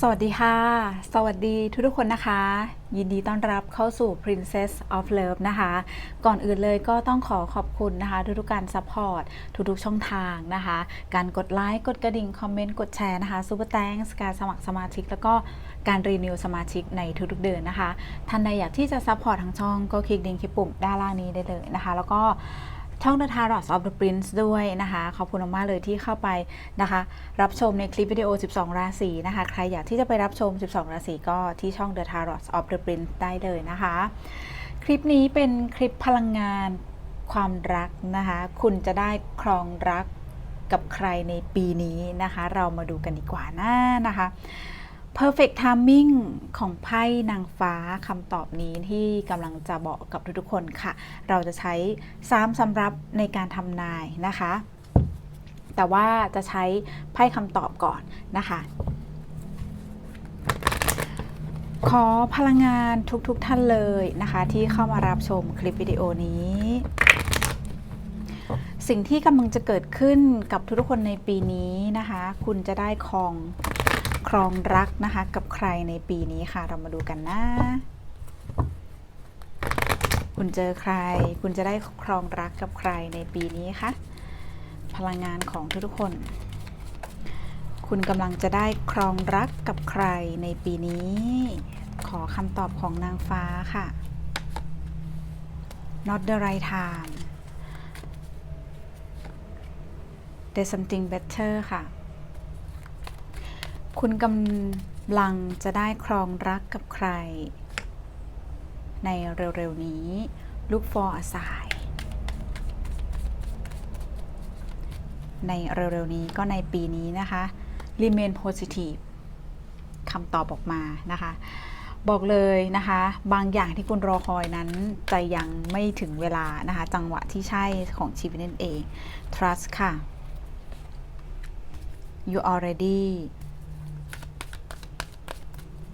สวัสดีค่ะ สวัสดีทุกทุกคนนะคะ ยินดีต้อนรับเข้าสู่ Princess of Love นะคะ ก่อนอื่นเลยก็ต้องขอขอบคุณนะคะ ทุกๆกการซัพพอร์ตทุกๆช่องทางนะคะ การกดไลค์ กดกระดิ่ง คอมเมนต์ กดแชร์นะคะซูเปอร์แตงการสมัครสมาชิก แล้วก็การรีนิวสมาชิกในทุกๆเดือนนะคะ ท่านใดอยากที่จะซัพพอร์ตทางช่องก็คลิกลิงก์ที่ปุ่มด้านล่างนี้ได้เลยนะคะ แล้วก็ ช่อง The Tarot of the Prince ด้วยนะคะ ขอบคุณมากเลยที่เข้าไปนะคะ รับชมในคลิปวิดีโอ 12 ราศีนะคะ ใครอยากที่จะไปรับชม 12 ราศีก็ที่ช่อง The Tarot of the Prince ได้เลยนะคะ คลิปนี้เป็นคลิปพลังงานความรักนะคะ คุณจะได้ครองรักกับใครในปีนี้นะคะ เรามาดูกันดีกว่านะนะคะ perfect timing ของไพ่นางฟ้าคำตอบนี้ที่กำลังจะบอกกับทุกๆคนค่ะ เราจะใช้ซ้ำสำรับในการทำนายนะคะ แต่ว่าจะใช้ไพ่คำตอบก่อนนะคะ ขอพลังงานทุกๆทท่านเลยนะคะ ที่เข้ามารับชมคลิปวิดีโอนี้สิ่งที่กำลังจะเกิดขึ้นกับทุกๆคนในปีนี้นะคะ คุณจะได้คอง ครองรักนะคะ กับใครในปีนี้ค่ะ เรามาดูกันนะ คุณเจอใคร คุณจะได้ครองรักกับใครในปีนี้คะพลังงานของทุกๆคน คุณกำลังจะได้ครองรักกับใครในปีนี้ ขอคำตอบของนางฟ้าค่ะ not the right time there's something better ค่ะ คุณกำลังจะได้ครองรักกับใคร ในเร็ว ๆ นี้ look for a sign ในเร็ว ๆ นี้ก็ในปีนี้นะคะ remain positive คำตอบออกมานะคะ บอกเลยนะคะ บางอย่างที่คุณรอคอยนั้นจะยังไม่ถึงเวลานะคะ จังหวะที่ใช่ของชีวิตนั่นเอง trust ค่ะ you already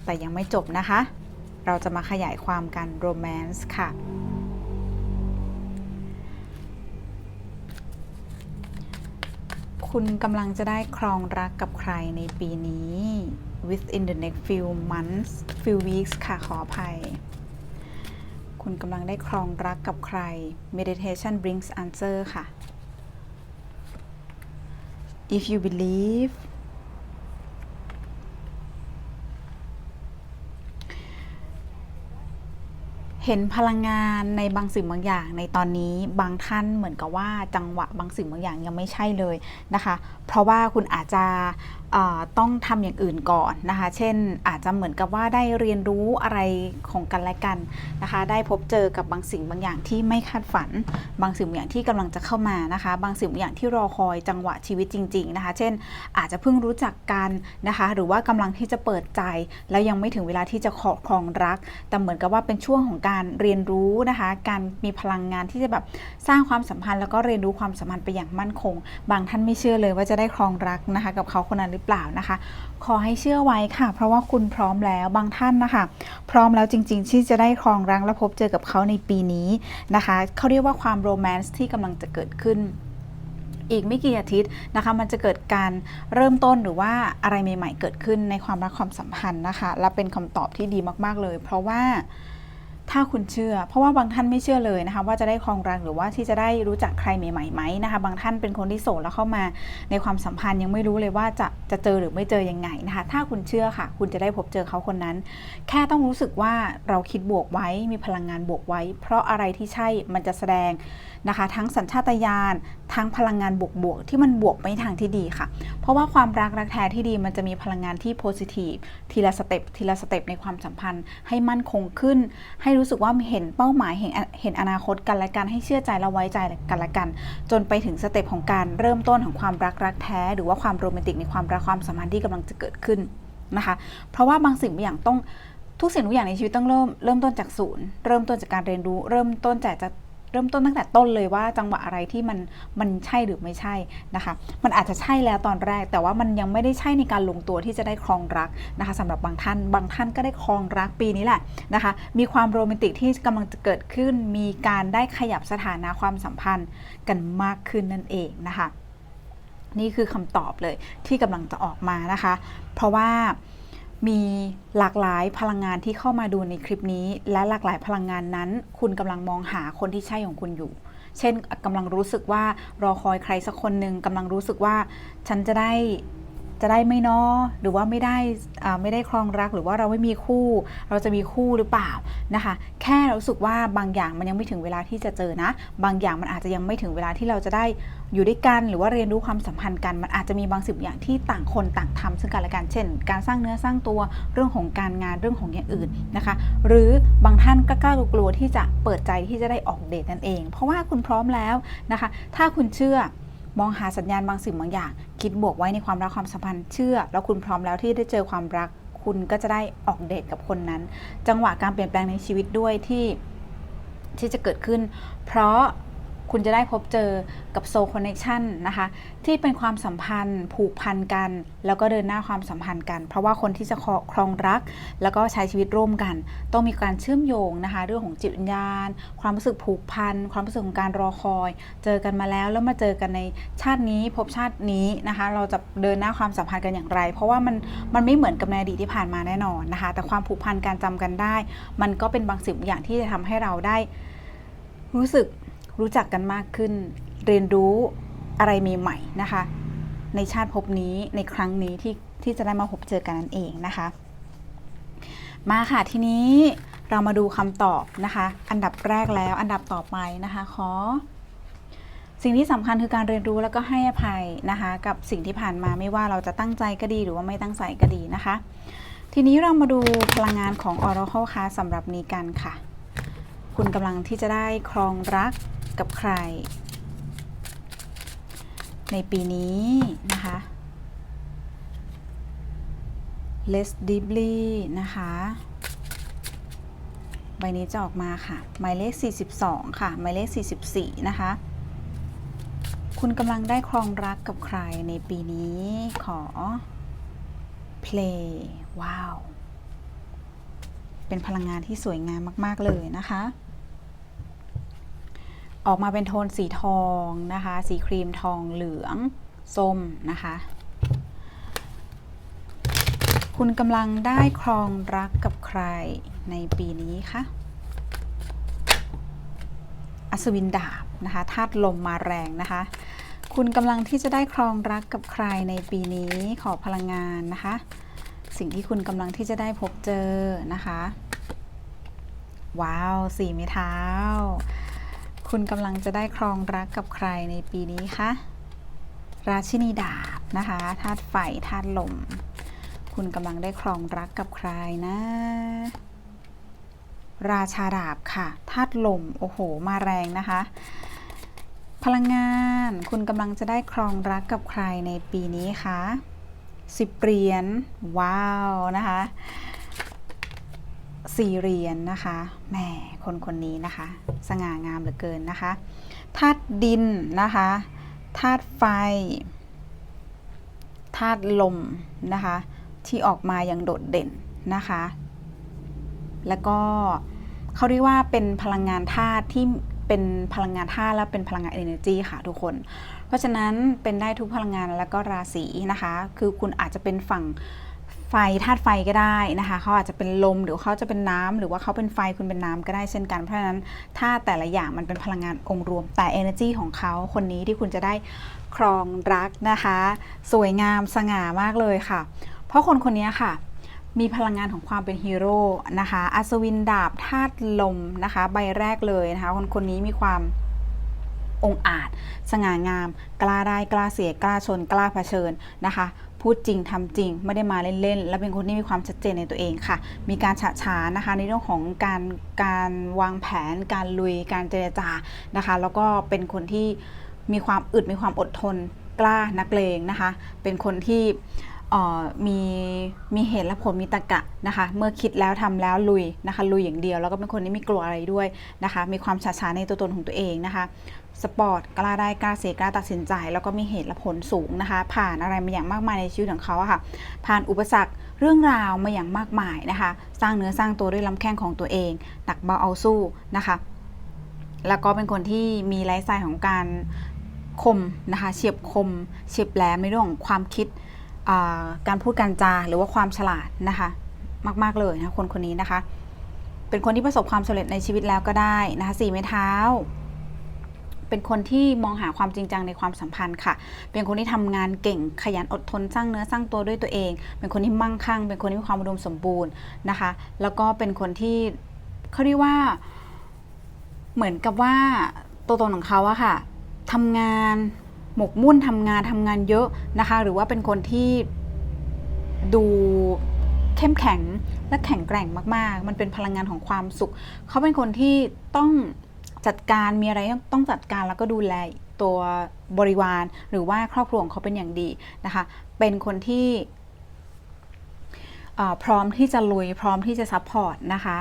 แต่ยังไม่จบนะคะ เราจะมาขยายความกัน romance ค่ะ คุณกำลังจะได้ครองรักกับใครในปีนี้ within the next few months few weeks ค่ะ ขออภัย คุณกำลังได้ครองรักกับใคร meditation brings answer ค่ะ if you believe เห็นพลังงานในบางสิ่งบางอย่างในตอนนี้บางท่านเหมือนกับว่าจังหวะบางสิ่งบางอย่างยังไม่ใช่เลยนะคะ เพราะว่าคุณอาจจะ ต้องทำอย่างอื่นก่อนนะคะ เช่นอาจจะเหมือนกับว่าได้เรียนรู้อะไรของกันและกันนะคะ ได้พบเจอกับบางสิ่งบางอย่างที่ไม่คาดฝัน บางสิ่งบางอย่างที่กำลังจะเข้ามานะคะ บางสิ่งบางอย่างที่รอคอยจังหวะชีวิตจริง ๆนะคะ เช่น อาจจะเพิ่งรู้จักกันนะคะ หรือว่ากำลังที่จะเปิดใจ แล้วยังไม่ถึงเวลาที่จะขอครองรัก แต่เหมือนกับว่าเป็นช่วงของการเรียนรู้นะคะ การมีพลังงานที่จะแบบสร้างความสัมพันธ์แล้วก็เรียนรู้ความสัมพันธ์ไปอย่างมั่นคง บางท่านไม่เชื่อเลยว่าจะได้ครองรักนะคะ กับเขาคนนั้นหรือเปล่านะคะ ขอให้เชื่อไว้ค่ะ เพราะว่าคุณพร้อมแล้วบางท่านนะคะ พร้อมแล้วจริง ๆ ที่จะได้ครองรักและพบเจอกับเขาในปีนี้นะคะเขาเรียกว่าความโรแมนต์ที่กำลังจะเกิดขึ้นอีกไม่กี่อาทิตย์นะคะมันจะเกิดการเริ่มต้นหรือว่าอะไรใหม่ ๆ เกิดขึ้นในความรักความสัมพันธ์นะคะ และเป็นคำตอบที่ดีมาก ๆ เลย เพราะว่า ถ้าคุณเชื่อ เพราะว่าบางท่านไม่เชื่อเลยนะคะ ว่าจะได้ครองรักหรือว่าที่จะได้รู้จักใครใหม่ๆไหมนะคะ บางท่านเป็นคนที่โสดแล้วเข้ามาในความสัมพันธ์ยังไม่รู้เลยว่าจะจะเจอหรือไม่เจอยังไงนะคะ ถ้าคุณเชื่อค่ะ คุณจะได้พบเจอเขาคนนั้น แค่ต้องรู้สึกว่าเราคิดบวกไว้มีพลังงานบวกไว้ เพราะอะไรที่ใช่มันจะแสดง นะคะ ทั้งสัญชาตญาณทั้งพลังงานบวกๆที่มันบวกไปทางที่ดีค่ะ เพราะว่าความรักรักแท้ที่ดีมันจะมีพลังงานที่โพซิทีฟทีละสเต็ปทีละสเต็ปในความสัมพันธ์ ให้มั่นคงขึ้น ให้รู้สึกว่าเห็นเป้าหมายเห็นเห็นอนาคตกันและกันให้เชื่อใจและไว้ใจกันและกัน จนไปถึงสเต็ปของการเริ่มต้นของความรักรักแท้ หรือว่าความโรแมนติกในความรักความสัมพันธ์ที่กำลังจะเกิดขึ้นนะคะ เพราะว่าบางสิ่งบางอย่างต้องทุกสิ่งทุกอย่างในชีวิตต้องเริ่มเริ่มต้นจากศูนย์ เริ่มต้นจากการเรียนรู้ เริ่มต้นจากจะ เริ่มต้นตั้งแต่ต้นเลยว่าจังหวะอะไรที่มันมันใช่หรือไม่ใช่นะคะ มันอาจจะใช่แล้วตอนแรก แต่ว่ามันยังไม่ได้ใช่ในการลงตัวที่จะได้ครองรักนะคะสำหรับบางท่าน บางท่านก็ได้ครองรักปีนี้แหละนะคะ มีความโรแมนติกที่กำลังจะเกิดขึ้น มีการได้ขยับสถานะความสัมพันธ์กันมากขึ้นนั่นเองนะคะ นี่คือคำตอบเลยที่กำลังจะออกมานะคะ เพราะว่า มีหลากหลายพลังงานที่เข้ามาดูในคลิปนี้ และหลากหลายพลังงานนั้น คุณกำลังมองหาคนที่ใช่ของคุณอยู่ เช่นกำลังรู้สึกว่ารอคอยใครสักคนหนึ่งกำลังรู้สึกว่าฉันจะได้ จะได้ไม่นอหรือว่าไม่ได้ไม่ได้ครองรักหรือว่าเราไม่มีคู่ เราจะมีคู่หรือเปล่านะคะ แค่รู้สึกว่าบางอย่างมันยังไม่ถึงเวลาที่จะเจอนะ บางอย่างมันอาจจะยังไม่ถึงเวลาที่เราจะได้อยู่ด้วยกัน หรือว่าเรียนรู้ความสัมพันธ์กันมันอาจจะมีบางสิ่งอย่างที่ต่างคนต่างทำซึ่งกันและกันเช่น การสร้างเนื้อสร้างตัวเรื่องของการงานเรื่องของอย่างอื่นนะคะ หรือบางท่านก็กล้ากลัวที่จะเปิดใจที่จะได้ออกเดทนั่นเอง เพราะว่าคุณพร้อมแล้วนะคะ ถ้าคุณเชื่อ มองหาสัญญาณบางสิ่งบางอย่าง คิดบวกไว้ในความรักความสัมพันธ์เชื่อ แล้วคุณพร้อมแล้วที่ได้เจอความรัก คุณก็จะได้ออกเดทกับคนนั้น จังหวะการเปลี่ยนแปลงในชีวิตด้วยที่ที่จะเกิดขึ้น เพราะ คุณจะได้พบเจอกับโซคอนเน c ชันนะคะ ที่เป็นความสัมพันธ์ ผูกพันกัน แล้วก็เดินหน้าความสัมพันธ์กัน เพราะว่าคนที่จะครองรัก แล้วก็ใช้ชีวิตร่วมกัน ต้องมีการเชื่อมโยงนะคะ เรื่องของจิตวิญญาณ ความรู้สึกผูกพัน ความรู้สึกของการรอคอย เจอกันมาแล้วแล้วมาเจอกันในชาตินี้พบชาตินี้นะคะ เราจะเดินหน้าความสัมพันธ์กันอย่างไร เพราะว่ามันมันไม่เหมือนกับในอดีตที่ผ่านมาแน่นอนนะคะ แต่ความผูกพันการจำกันได้ มันก็เป็นบางสิ่งอย่างที่จะทำให้เราได้รู้สึก รู้จักกันมากขึ้น เรียนรู้อะไรใหม่ๆนะคะ ในชาติภพนี้ในครั้งนี้ที่ที่จะได้มาพบเจอกันนั่นเองนะคะ มาค่ะทีนี้เรามาดูคำตอบนะคะ อันดับแรกแล้วอันดับต่อไปนะคะขอสิ่งที่สำคัญคือการเรียนรู้แล้วก็ให้อภัยนะคะ กับสิ่งที่ผ่านมาไม่ว่าเราจะตั้งใจก็ดีหรือว่าไม่ตั้งใจก็ดีนะคะ ทีนี้เรามาดูพลังงานของ Oracle ค่ะสำหรับนี้กันค่ะ คุณกำลังที่จะได้ครองรัก กับใคร ในปีนี้นะคะ less deeply นะคะ ใบนี้จะออกมาค่ะ หมายเลข 42 ค่ะ หมายเลข 44 นะคะ คุณกำลังได้ครองรักกับใครในปีนี้ขอ play ว้าว เป็นพลังงานที่สวยงามมาก ๆ เลยนะคะ ออกมาเป็นโทนสีทองนะคะ สีครีมทองเหลืองส้มนะคะ คุณกำลังได้ครองรักกับใครในปีนี้คะอัศวินดาบนะคะธาตุลมมาแรงนะคะ คุณกำลังที่จะได้ครองรักกับใครในปีนี้ขอพลังงานนะคะ สิ่งที่คุณกำลังที่จะได้พบเจอนะคะ ว้าวสี่ไม้เท้า คุณกำลังจะได้ครองรักกับใครในปีนี้คะ ราชินีดาบนะคะธาตุไฟธาตุลม คุณกำลังได้ครองรักกับใครนะ ราชาดาบค่ะธาตุลม โอ้โห มาแรงนะคะ พลังงาน คุณกำลังจะได้ครองรักกับใครในปีนี้คะสิบเหรียญ ว้าว นะคะ สี่เรียญนะคะแหมคนคนนี้นะคะ สง่างามเหลือเกินนะคะธาตุดินนะคะธาตุไฟธาตุลมนะคะ ที่ออกมาอย่างโดดเด่นนะคะ แล้วก็เขาเรียกว่าเป็นพลังงานธาตุที่เป็นพลังงานธาตุและเป็นพลังงาน energy ค่ะทุกคน เพราะฉะนั้นเป็นได้ทุกพลังงานแล้วก็ราศีนะคะ คือคุณอาจจะเป็นฝั่ง ไฟธาตุไฟก็ได้นะคะเขาอาจจะเป็นลมหรือเขาจะเป็นน้ำหรือว่าเขาเป็นไฟคุณเป็นน้ำก็ได้เช่นกันเพราะฉะนั้นถ้าแต่ละอย่างมันเป็นพลังงานองค์รวมแต่ energy ของเขาคนนี้ที่คุณจะได้ครองรักนะคะ สวยงามสง่ามากเลยค่ะ เพราะคนคนนี้ค่ะมีพลังงานของความเป็นฮีโร่นะคะอัศวินดาบธาตุลมนะคะ ใบแรกเลยนะคะ คนคนนี้มีความองอาจ สง่างาม กล้าได้กล้าเสียกล้าชนกล้าเผชิญนะคะ พูดจริงทำจริง ไม่ได้มาเล่นๆ และเป็นคนที่มีความชัดเจนในตัวเองค่ะ มีการฉะฉานนะคะ ในเรื่องของการการวางแผน การลุยการเจรจานะคะ แล้วก็เป็นคนที่มีความอึดมีความอดทนกล้านักเลงนะคะ เป็นคนที่มีมีเหตุและผลมีตรรกะนะคะ เมื่อคิดแล้วทำแล้วลุยนะคะลุยอย่างเดียว แล้วก็เป็นคนที่ไม่กลัวอะไรด้วยนะคะ มีความฉาฉานในตัวตนของตัวเองนะคะ สปอร์ตกล้าได้กล้าเสียกล้าตัดสินใจ แล้วก็มีเหตุและผลสูงนะคะ ผ่านอะไรมาอย่างมากมายในชีวิตของเขาค่ะ ผ่านอุปสรรคเรื่องราวมาอย่างมากมายนะคะ สร้างเนื้อสร้างตัวด้วยลำแข้งของตัวเองหนักเบาเอาสู้นะคะ แล้วก็เป็นคนที่มีไลฟ์สไตล์ของการคมนะคะเฉียบคมเฉียบแหลมในเรื่องของความคิดการพูดการจาหรือว่าความฉลาดนะคะมาก ๆ เลยนะคนคนนี้นะคะ เป็นคนที่ประสบความสำเร็จในชีวิตแล้วก็ได้นะคะสี่ไม้เท้า เป็นคนที่มองหาความจริงจังในความสัมพันธ์ค่ะ เป็นคนที่ทำงานเก่งขยันอดทนสร้างเนื้อสร้างตัวด้วยตัวเอง เป็นคนที่มั่งคั่ง เป็นคนที่มีความอุดมสมบูรณ์นะคะ แล้วก็เป็นคนที่เขาเรียกว่า เหมือนกับว่าตัวตนของเขาอะค่ะทำงานหมกมุ่นทำงานทำงานเยอะนะคะ หรือว่าเป็นคนที่ดูเข้มแข็งและแข็งแกร่งมาก ๆ มันเป็นพลังงานของความสุข เขาเป็นคนที่ต้อง จัดการมีอะไรต้องจัดการแล้วก็ดูแลตัวบริวารหรือว่าครอบครัวของเขาเป็นอย่างดีนะคะ เป็นคนที่พร้อมที่จะลุยพร้อมที่จะซัพพอร์ตนะคะ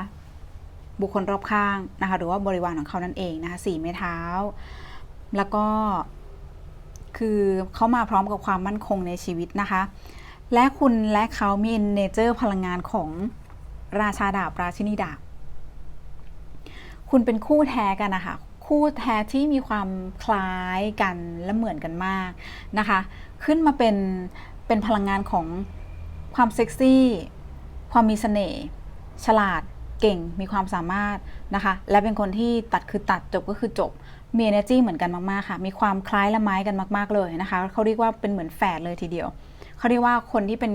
บุคคลรอบข้างนะคะ หรือว่าบริวารของเขานั่นเองนะคะสี่ไม้เท้า แล้วก็คือเขามาพร้อมกับความมั่นคงในชีวิตนะคะ และคุณและเขามีเนเจอร์พลังงานของราชาดาบราชินีดาบ คุณเป็นคู่แท้กันนะคะคู่แท้ที่มีความคล้ายกันและเหมือนกันมากนะคะ ขึ้นมาเป็นเป็นพลังงานของความเซ็กซี่ ความมีเสน่ห์ฉลาดเก่งมีความสามารถนะคะ และเป็นคนที่ตัดคือตัดจบก็คือจบมี energy เหมือนกันมาก ๆ ค่ะ มีความคล้ายละไม้กันมาก ๆ เลยนะคะ เขาเรียกว่าเป็นเหมือนแฝดเลยทีเดียว เขาเรียกว่าคนที่เป็น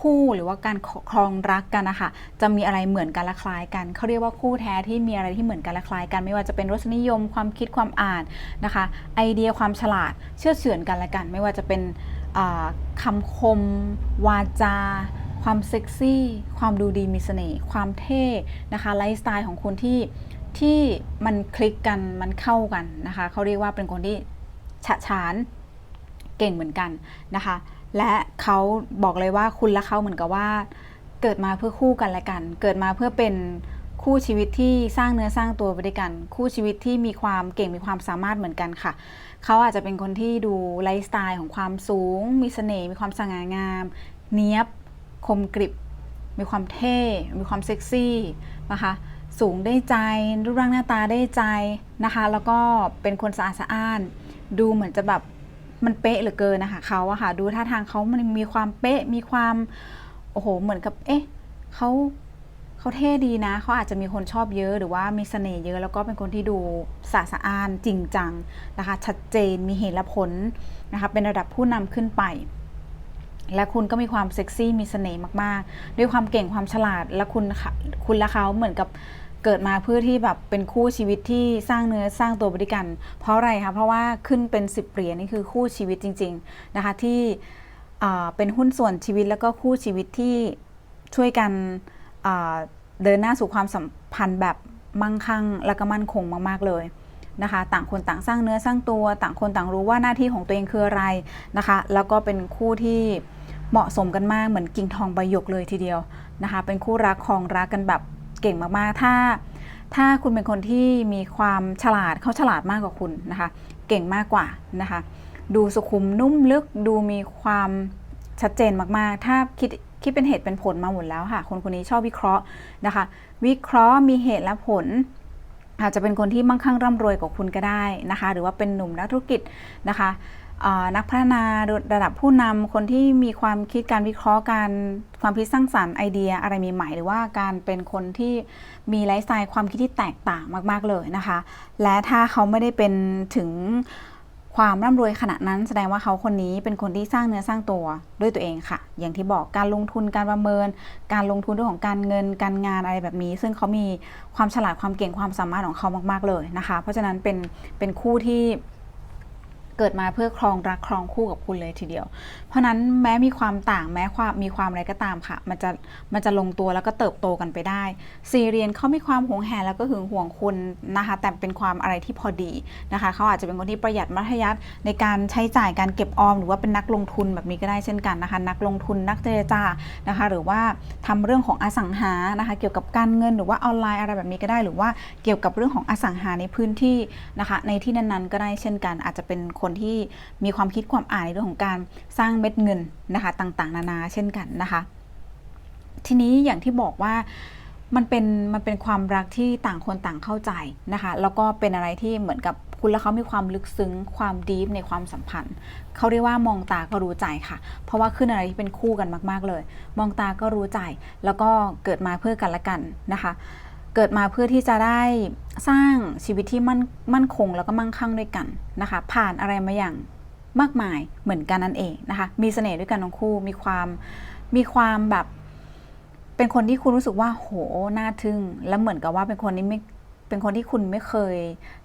คู่หรือว่าการครองรักกันนะคะจะมีอะไรเหมือนกันและคล้ายกันเขาเรียกว่าคู่แท้ที่มีอะไรที่เหมือนกันและคล้ายกัน ไม่ว่าจะเป็นรสนิยมความคิดความอ่านนะคะ ไอเดียความฉลาดเชื่อเฉือนกันและกัน ไม่ว่าจะเป็นอ่าคำคม วาจา ความเซ็กซี่ ความดูดีมีเสน่ห์ความเท่นะคะไลฟ์สไตล์ของคุณที่ที่มันคลิกกันมันเข้ากันนะคะเขาเรียกว่าเป็นคนที่ฉะฉานเก่งเหมือนกันนะคะ และเขาบอกเลยว่าคุณและเขาเหมือนกับว่า เกิดมาเพื่อคู่กันและกัน เกิดมาเพื่อเป็นคู่ชีวิตที่สร้างเนื้อสร้างตัวไปด้วยกัน คู่ชีวิตที่มีความเก่งมีความสามารถเหมือนกันค่ะ เขาอาจจะเป็นคนที่ดูไลฟ์สไตล์ของความสูง มีเสน่ห์มีความสง่างาม เนี้ยบคมกริบ มีความเท่ มีความเซ็กซี่นะคะสูงได้ใจ รูปร่างหน้าตาได้ใจนะคะ แล้วก็เป็นคนสะอาดสะอ้าน ดูเหมือนจะแบบ มันเป๊ะเหลือเกินนะคะเขาอะค่ะดูท่าทางเขามันมีความเป๊ะมีความโอ้โหเหมือนกับเอ๊ะเขาเขาเท่ดีนะเขาอาจจะมีคนชอบเยอะหรือว่ามีเสน่ห์เยอะแล้วก็เป็นคนที่ดูสะอาสะอานจริงจังนะคะ ชัดเจนมีเหตุและผลนะคะเป็นระดับผู้นำขึ้นไป และคุณก็มีความเซ็กซี่มีเสน่ห์มากๆ ด้วยความเก่งความฉลาดและคุณคุณและเขาเหมือนกับ เกิดมาเพื่อที่แบบเป็นคู่ชีวิตที่สร้างเนื้อสร้างตัวไปด้วยกัน เพราะอะไรคะเพราะว่าขึ้นเป็นสิบเหรียญนี่คือคู่ชีวิตจริง ๆนะคะ ที่อ่เป็นหุ้นส่วนชีวิตแล้วก็คู่ชีวิตที่ช่วยกันเดินหน้าสู่ความสัมพันธ์แบบมั่งคั่ง และก็มั่นคงมากๆเลยนะคะ ต่างคนต่างสร้างเนื้อสร้างตัว ต่างคนต่างรู้ว่าหน้าที่ของตัวเองคืออะไรนะคะ แล้วก็เป็นคู่ที่เหมาะสมกันมากเหมือนกิ่งทองใบหยกเลยทีเดียวนะคะ เป็นคู่รักครองรักกันแบบ เก่งมากๆ ถ้า ถ้าคุณเป็นคนที่มีความฉลาดเขาฉลาดมากกว่าคุณนะคะ เก่งมากกว่านะคะ ดูสุขุมนุ่มลึกดูมีความชัดเจนมากๆ ถ้าคิดคิดเป็นเหตุเป็นผลมาหมดแล้วค่ะ คนคนนี้ชอบวิเคราะห์นะคะ วิเคราะห์มีเหตุและผล อาจจะเป็นคนที่มั่งคั่งร่ำรวยกว่าคุณก็ได้นะคะ หรือว่าเป็นหนุ่มนักธุรกิจนะคะ นักพัฒนาระดับผู้นำคนที่มีความคิดการวิเคราะห์การความคิดสร้างสรรค์ไอเดียอะไรใหม่ๆหรือว่าการเป็นคนที่มีไลฟ์สไตล์ความคิดที่แตกต่างมาก ๆเลยนะคะ และถ้าเขาไม่ได้เป็นถึงความร่ำรวยขนาดนั้นแสดงว่าเขาคนนี้เป็นคนที่สร้างเนื้อสร้างตัวด้วยตัวเองค่ะ อย่างที่บอกการลงทุนการประเมิน การลงทุนเรื่องของการเงินการงานอะไรแบบนี้ ซึ่งเขามีความฉลาดความเก่งความสามารถของเขามาก ๆเลยนะคะ เพราะฉะนั้นเป็นเป็นคู่ที่ เกิดมาเพื่อครองรักครองคู่กับคุณเลยทีเดียว เพราะนั้นแม้มีความต่างแม้ความมีความอะไรก็ตามค่ะ มันจะมันจะลงตัวแล้วก็เติบโตกันไปได้ซีเรียนเขามีความหวงแหนแล้วก็หึงหวงคุณนะคะ แต่เป็นความอะไรที่พอดีนะคะเขาอาจจะเป็นคนที่ประหยัดมัธยัติในการใช้จ่ายการเก็บออม หรือว่าเป็นนักลงทุนแบบนี้ก็ได้เช่นกันนะคะ นักลงทุนนักเจรจานะคะ หรือว่าทำเรื่องของอสังหานะคะ เกี่ยวกับการเงินหรือว่าออนไลน์อะไรแบบนี้ก็ได้หรือว่าเกี่ยวกับเรื่องของอสังหาในพื้นที่นะคะ ในที่นั้นๆ ก็ได้เช่นกัน อาจจะเป็นคนนที่มีความคิดความอ่านในเรื่องของการสร้างเม็ดเงินนะคะต่างๆ นานาเช่นกันนะคะ ทีนี้อย่างที่บอกว่ามันเป็นมันเป็นความรักที่ต่างคนต่างเข้าใจนะคะแล้วก็เป็นอะไรที่เหมือนกับคุณและเขามีความลึกซึ้งความดีฟในความสัมพันธ์ เขาเรียกว่ามองตาก็รู้ใจค่ะ เพราะว่าขึ้นอะไรที่เป็นคู่กันมาก ๆ เลย มองตาก็รู้ใจ แล้วก็เกิดมาเพื่อกันและกันนะคะ เกิดมาเพื่อที่จะได้สร้างชีวิตที่มั่นมั่นคงแล้วก็มั่งคั่งด้วยกันนะคะ ผ่านอะไรมาอย่างมากมายเหมือนกันนั่นเองนะคะ มีเสน่ห์ด้วยกันทั้งคู่มีความมีความแบบ เป็นคนที่คุณรู้สึกว่าโหน่าทึ่ง แล้วเหมือนกับว่าเป็นคนที่ไม่เป็นคนที่คุณไม่เคย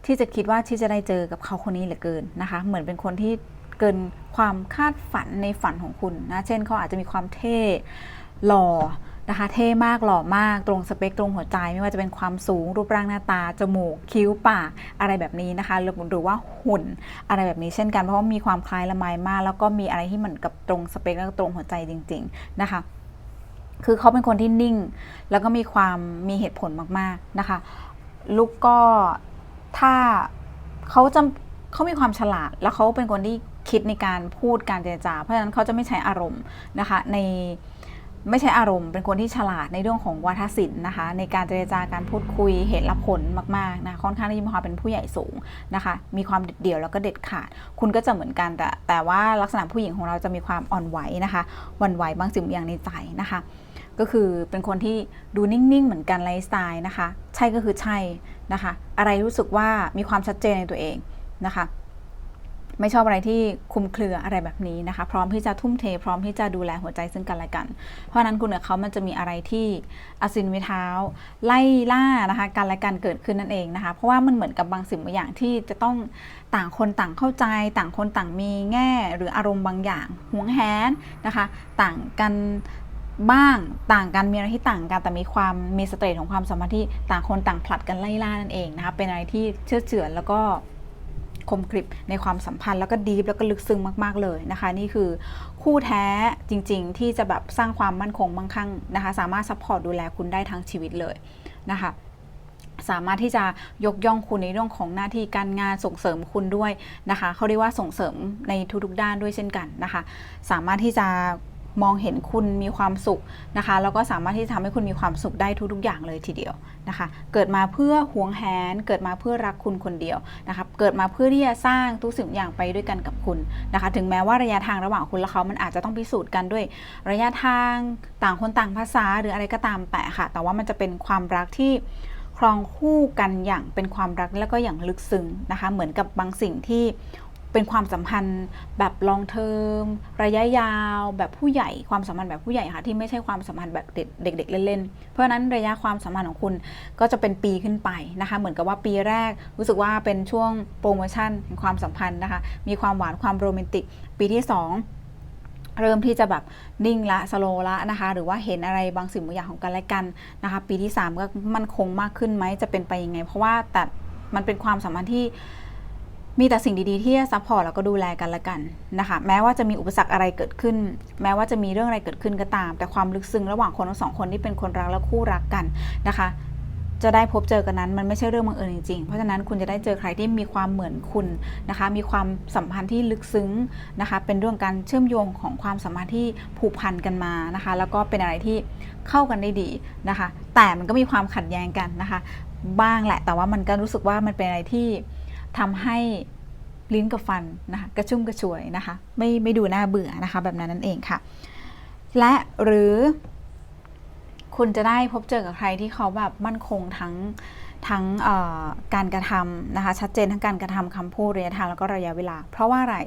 ที่จะคิดว่าที่จะได้เจอกับเขาคนนี้เหลือเกินนะคะ เหมือนเป็นคนที่เกินความคาดฝันในฝันของคุณนะ เช่นเขาอาจจะมีความเท่หล่อ นะคะเท่มากหล่อมากตรงสเปคตรงหัวใจ ไม่ว่าจะเป็นความสูงรูปร่างหน้าตา จมูก คิ้วปากอะไรแบบนี้นะคะหรือว่าหุ่นอะไรแบบนี้เช่นกันเพราะว่ามีความคล้ายละไมมาก แล้วก็มีอะไรที่เหมือนกับตรงสเปคแล้วก็ตรงหัวใจจริง ๆ นะคะ คือเขาเป็นคนที่นิ่ง แล้วก็มีความมีเหตุผลมากๆนะคะลูกก็ถ้าเขาจะเขามีความฉลาด แล้วเขาเป็นคนที่คิดในการพูดการเจรจา เพราะฉะนั้นเขาจะไม่ใช้อารมณ์นะคะใน ไม่ใช่อารมณ์เป็นคนที่ฉลาดในเรื่องของวาทศิลป์นะคะ ในการเจรจาการพูดคุยเหตุและผลมากๆนะค่อนข้างที่จะมีความเป็นผู้ใหญ่สูงนะคะ มีความเด็ดเดี่ยวแล้วก็เด็ดขาด คุณก็จะเหมือนกันแต่แต่ว่าลักษณะผู้หญิงของเราจะมีความอ่อนไหวนะคะวันไหวบางสิ่งบางอย่างในใจนะคะ ก็คือเป็นคนที่ดูนิ่งๆเหมือนกันไลฟ์สไตล์นะคะ ใช่ก็คือใช่นะคะ อะไรรู้สึกว่ามีความชัดเจนในตัวเองนะคะ ไม่ชอบอะไรที่คุมเครืออะไรแบบนี้นะคะ พร้อมที่จะทุ่มเท พร้อมที่จะดูแลหัวใจซึ่งกันและกัน เพราะนั้นคุณกับเขามันจะมีอะไรที่อาซินมิเท้า ไล่ล่านะคะกันและกันเกิดขึ้นนั่นเองนะคะ เพราะว่ามันเหมือนกับบางสิ่งบางอย่างที่จะต้องต่างคนต่างเข้าใจ ต่างคนต่างมีแง่ หรืออารมณ์บางอย่างห่วงแหนนะคะ ต่างกันบ้างต่างกันมีอะไรที่ต่างกันแต่มีความมีสเตรทของความสัมพันธ์ที่ต่างคนต่างผลัดกันไล่ล่านั่นเองนะคะเป็นอะไรที่เชื่อเฉือนแล้วก็ คมกริบในความสัมพันธ์แล้วก็ดีฟแล้วก็ลึกซึ้งมากๆเลยนะคะ นี่คือคู่แท้จริง ๆ ที่จะแบบสร้างความมั่นคงมั่งคั่งนะคะ สามารถซัพพอร์ตดูแลคุณได้ทั้งชีวิตเลยนะคะสามารถที่จะยกย่องคุณในเรื่องของหน้าที่การงานส่งเสริมคุณด้วยนะคะเขาเรียกว่าส่งเสริมในทุกๆด้านด้วยเช่นกันนะคะ สามารถที่จะ มองเห็นคุณมีความสุขนะคะแล้วก็สามารถที่จะทำให้คุณมีความสุขได้ทุกๆอย่างเลยทีเดียวนะคะ เกิดมาเพื่อหวงแหน เกิดมาเพื่อรักคุณคนเดียวนะคะเกิดมาเพื่อที่จะสร้างทุกสิ่งอย่างไปด้วยกันกับคุณนะคะ ถึงแม้ว่าระยะทางระหว่างคุณและเขามันอาจจะต้องพิสูจน์กันด้วย ระยะทางต่างคนต่างภาษาหรืออะไรก็ตามแต่ค่ะ แต่ว่ามันจะเป็นความรักที่ครองคู่กันอย่างเป็นความรักแล้วก็อย่างลึกซึ้งนะคะ เหมือนกับบางสิ่งที่ เป็นความสัมพันธ์แบบลองเทอมระยะยาวแบบผู้ใหญ่ความสัมพันธ์แบบผู้ใหญ่ค่ะที่ไม่ใช่ความสัมพันธ์แบบเด็กๆเล่นๆ เพราะฉะนั้นระยะความสัมพันธ์ของคุณก็จะเป็นปีขึ้นไปนะคะ เหมือนกับว่าปีแรกรู้สึกว่าเป็นช่วงโปรโมชั่นความสัมพันธ์นะคะ มีความหวานความโรแมนติก ปีที่ 2เริ่มที่จะแบบนิ่งละสโลละนะคะ หรือว่าเห็นอะไรบางสิ่งบางอย่างของกันและกันนะคะ ปีที่ 3 ก็มั่นคงมากขึ้นไหมจะเป็นไปยังไง เพราะว่าแต่มันเป็นความสัมพันธ์ที่ มีแต่สิ่งดีๆ ที่จะซัพพอร์ตแล้วก็ดูแลกันละกันนะคะแม้ว่าจะมีอุปสรรคอะไรเกิดขึ้น แม้ว่าจะมีเรื่องอะไรเกิดขึ้นก็ตาม แต่ความลึกซึ้งระหว่างคนทั้งสองคนที่เป็นคนรักและคู่รักกันนะคะ จะได้พบเจอกันนั้นมันไม่ใช่เรื่องบังเอิญจริงๆเพราะฉะนั้นคุณจะได้เจอใครที่มีความเหมือนคุณนะคะ มีความสัมพันธ์ที่ลึกซึ้งนะคะ เป็นเรื่องการเชื่อมโยงของความสัมพันธ์ที่ผูกพันกันมานะคะ แล้วก็เป็นอะไรที่เข้ากันได้ดีนะคะ แต่มันก็มีความขัดแย้งกันนะคะ บ้างแหละแต่ว่ามันก็รู้สึกว่ามันเป็นอะไรที่ ทำให้ลิ้นกับฟันนะคะกระชุ่มกระชวยนะคะไม่ไม่ดูน่าเบื่อนะคะแบบนั้นนั่นเองค่ะ และหรือคุณจะได้พบเจอกับใครที่เขาแบบมั่นคงทั้งทั้งการกระทำนะคะชัดเจนทั้งการกระทำคำพูดระยะทางแล้วก็ระยะเวลา เพราะว่าอะไร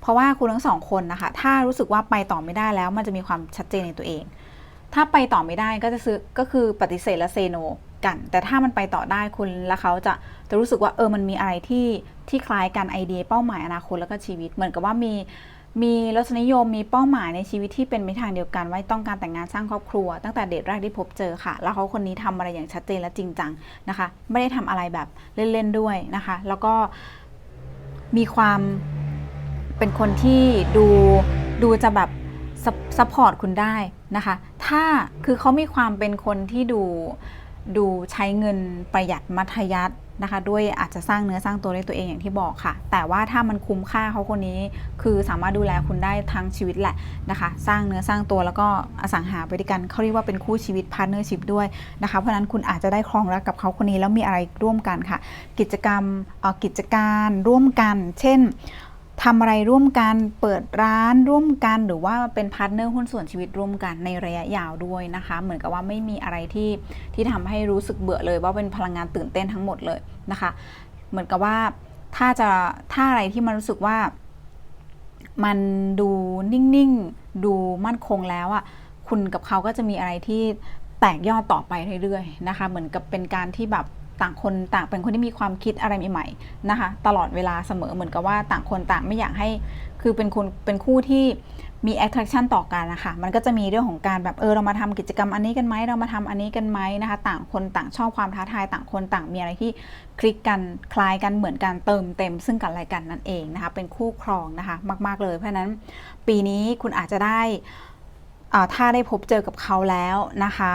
เพราะว่าคุณทั้งสองคนนะคะถ้ารู้สึกว่าไปต่อไม่ได้แล้ว มันจะมีความชัดเจนในตัวเอง ถ้าไปต่อไม่ได้ก็จะซื้อก็คือปฏิเสธและเซโน กัน แต่ถ้ามันไปต่อได้คุณและเขาจะจะรู้สึกว่าเออมันมีอะไรที่ที่คล้ายกันไอเดียเป้าหมายอนาคตแล้วก็ชีวิต เหมือนกับว่ามีมีรสนิยมมีเป้าหมายในชีวิตที่เป็นไปทางเดียวกันว่าต้องการแต่งงานสร้างครอบครัว ตั้งแต่เดทแรกที่พบเจอค่ะ แล้วเขาคนนี้ทำอะไรอย่างชัดเจนและจริงจังนะคะ ไม่ได้ทำอะไรแบบเล่นๆด้วยนะคะ แล้วก็มีความเป็นคนที่ดูดูจะแบบซัพพอร์ตคุณได้นะคะ ถ้าคือเขามีความเป็นคนที่ดู ดูใช้เงินประหยัดมัธยัตินะคะ ด้วยอาจจะสร้างเนื้อสร้างตัวด้วยตัวเองอย่างที่บอกค่ะ แต่ว่าถ้ามันคุ้มค่าเขาคนนี้ คือสามารถดูแลคุณได้ทั้งชีวิตแหละนะคะ สร้างเนื้อสร้างตัวแล้วก็อสังหาไปด้วยกันเขาเรียกว่าเป็นคู่ชีวิตพาร์ n เนอร์ชิพด้วยนะคะ เพราะนั้นคุณอาจจะได้ครองรักกับเขาคนนี้แล้วมีอะไรร่วมกันค่ะ กิจกรรมกิจการร่วมกัน เช่น ทำอะไรร่วมกันเปิดร้านร่วมกัน หรือว่าเป็นพาร์ทเนอร์หุ้นส่วนชีวิตร่วมกันในระยะยาวด้วยนะคะ เหมือนกับว่าไม่มีอะไรที่ที่ทำให้รู้สึกเบื่อเลย ว่าเป็นพลังงานตื่นเต้นทั้งหมดเลยนะคะ เหมือนกับว่าถ้าจะถ้าอะไรที่มันรู้สึกว่า มันดูนิ่งๆ ดูมั่นคงแล้วอะ่ะคุณกับเขาก็จะมีอะไรที่แตกยอดต่อไปเรื่อยๆนะคะ เหมือนกับเป็นการที่แบบ ต่างคนต่างเป็นคนที่มีความคิดอะไรใหม่ๆนะคะ ตลอดเวลาเสมอเหมือนกับว่าต่างคนต่างไม่อยากให้ คือเป็นคนเป็นคู่ที่มี attraction ต่อกันนะคะมันก็จะมีเรื่องของการแบบเออเรามาทำกิจกรรมอันนี้กันไหมเรามาทำอันนี้กันไหมนะคะ ต่างคนต่างชอบความท้าทายต่างคนต่างมีอะไรที่คลิกกันคล้ายกันเหมือนกันเติมเต็ม ซึ่งกันและกันนั่นเองนะคะ เป็นคู่ครองนะคะ มาก ๆ เลยเพราะฉะนั้นปีนี้คุณอาจจะได้อ่าถ้าได้พบเจอกับเขาแล้วนะคะ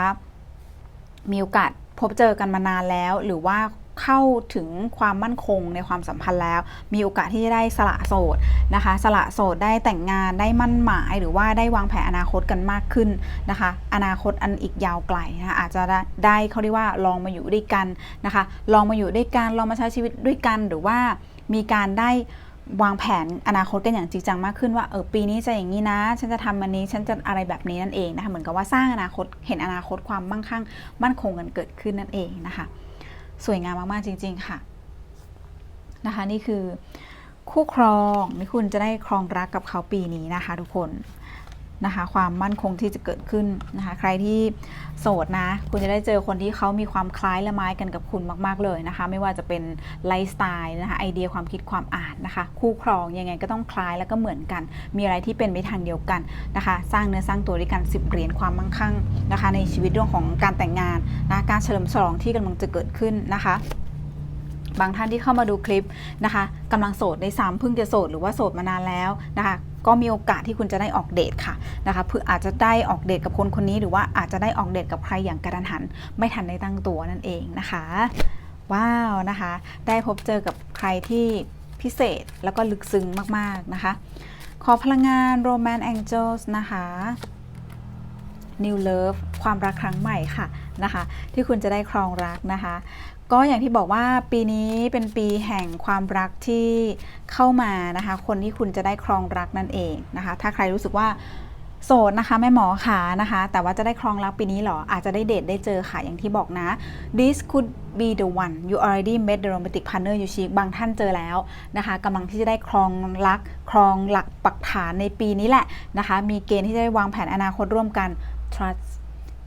มีโอกาส พบเจอกันมานานแล้ว หรือว่าเข้าถึงความมั่นคงในความสัมพันธ์แล้ว มีโอกาสที่จะได้สละโสดนะคะ สละโสดได้แต่งงานได้มั่นหมาย หรือว่าได้วางแผนอนาคตกันมากขึ้นนะคะ อนาคตอันอีกยาวไกลนะคะอาจจะได้ได้เขาเรียกว่าลองมาอยู่ด้วยกันนะคะ ลองมาอยู่ด้วยกันลองมาใช้ชีวิตด้วยกันหรือว่ามีการได้ วางแผนอนาคตกันอย่างจริงจังมากขึ้นว่าเออปีนี้จะอย่างนี้นะ ฉันจะทำอันนี้ฉันจะอะไรแบบนี้นั่นเองนะคะเหมือนกับว่าสร้างอนาคตเห็นอนาคตความมั่งคั่ง มั่นคงกันเกิดขึ้นนั่นเองนะคะ สวยงามมากๆจริง ๆ ค่ะนะคะนี่คือคู่ครองที่คุณจะได้ครองรักกับเขาปีนี้นะคะ ทุกคน นะคะความมั่นคงที่จะเกิดขึ้นนะคะใครที่โสดนะ คุณจะได้เจอคนที่เขามีความคล้ายละไม้กันกับคุณมาก ๆ เลยนะคะ ไม่ว่าจะเป็นไลฟ์สไตล์นะคะไอเดียความคิดความอ่านนะคะ คู่ครองยังไงก็ต้องคล้ายแล้วก็เหมือนกัน มีอะไรที่เป็นไปทางเดียวกันนะคะ สร้างเนื้อสร้างตัวด้วยกัน10เหรียญความมั่งคั่งนะคะ ในชีวิตเรื่องของการแต่งงานนะการเฉลิมฉลองที่กำลังจะเกิดขึ้นนะคะ บางท่านที่เข้ามาดูคลิปนะคะกำลังโสดในซ้ำเพิ่งจะโสดหรือว่าโสดมานานแล้วนะคะก็มีโอกาสที่คุณจะได้ออกเดทค่ะนะคะเพื่ออาจจะได้ออกเดทกับคนคนนี้ หรือว่าอาจจะได้ออกเดทกับใครอย่างกระทันหัน ไม่ทันได้ตั้งตัวนั่นเองนะคะ ว้าวนะคะ ได้พบเจอกับใครที่พิเศษแล้วก็ลึกซึ้งมากๆนะคะ ขอพลังงาน Romance Angels นะคะ New Love ความรักครั้งใหม่ค่ะนะคะ ที่คุณจะได้ครองรักนะคะ ก็อย่างที่บอกว่าปีนี้เป็นปีแห่งความรักที่เข้ามานะคะ คนที่คุณจะได้ครองรักนั่นเองนะคะ ถ้าใครรู้สึกว่าโสดนะคะแม่หมอขานะคะ แต่ว่าจะได้ครองรักปีนี้หรอ อาจจะได้เดทได้เจอค่ะอย่างที่บอกนะ this could be the one you already met the romantic partner you seek บางท่านเจอแล้วนะคะกำลังที่จะได้ครองรักครองหลักปักฐานในปีนี้แหละนะคะ มีเกณฑ์ที่จะได้วางแผนอนาคตร่วมกัน trust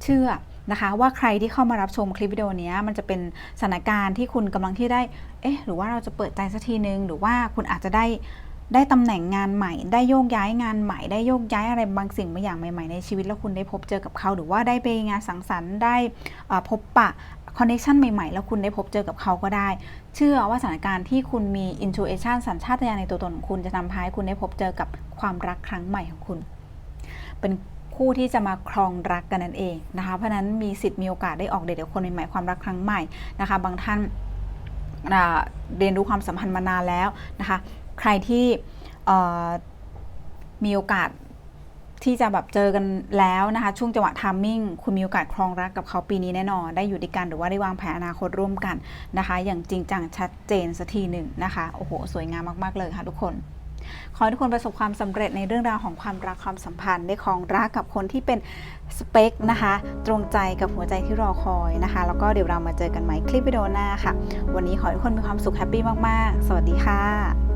เชื่อ นะคะ ว่าใครที่เข้ามารับชมคลิปวิดีโอนี้มันจะเป็นสถานการณ์ที่คุณกำลังที่ได้เอ๊ะหรือว่าเราจะเปิดใจสักทีนึง หรือว่าคุณอาจจะได้ได้ตำแหน่งงานใหม่ ได้โยกย้ายงานใหม่ ได้โยกย้ายอะไรบางสิ่งบางอย่างใหม่ๆในชีวิตแล้วคุณได้พบเจอกับเขา หรือว่าได้ไปงานสังสรรค์ได้พบปะคอนเนคชันใหม่ๆ แล้วคุณได้พบเจอกับเขาก็ได้ เชื่อว่าสถานการณ์ที่คุณมี intuition สัญชาตญาณในตัวตนของคุณจะนำพาให้คุณได้พบเจอกับความรักครั้งใหม่ของคุณ เป็น คู่ที่จะมาครองรักกันนั่นเองนะคะเพราะนั้นมีสิทธิ์มีโอกาสได้ออกเดทกับคนใหม่ๆความรักครั้งใหม่นะคะ บางท่านเรียนรู้ความสัมพันธ์มานานแล้วนะคะ ใครที่มีโอกาสที่จะแบบเจอกันแล้วนะคะ ช่วงจังหวะทามมิ่งคุณมีโอกาสครองรักกับเขาปีนี้แน่นอนได้อยู่ด้วยกันหรือว่าได้วางแผนอนาคตร่วมกันนะคะ อย่างจริงจังชัดเจนสักทีหนึ่งนะคะโอ้โหสวยงามมากๆเลยค่ะทุกคน ขอให้ทุกคนประสบความสำเร็จในเรื่องราวของความรักความสัมพันธ์ ได้ครองรักกับคนที่เป็นสเปคนะคะ ตรงใจกับหัวใจที่รอคอยนะคะ แล้วก็เดี๋ยวเรามาเจอกันใหม่คลิปวิดีโอหน้าค่ะ วันนี้ขอให้ทุกคนมีความสุขแฮปปี้มาก ๆ สวัสดีค่ะ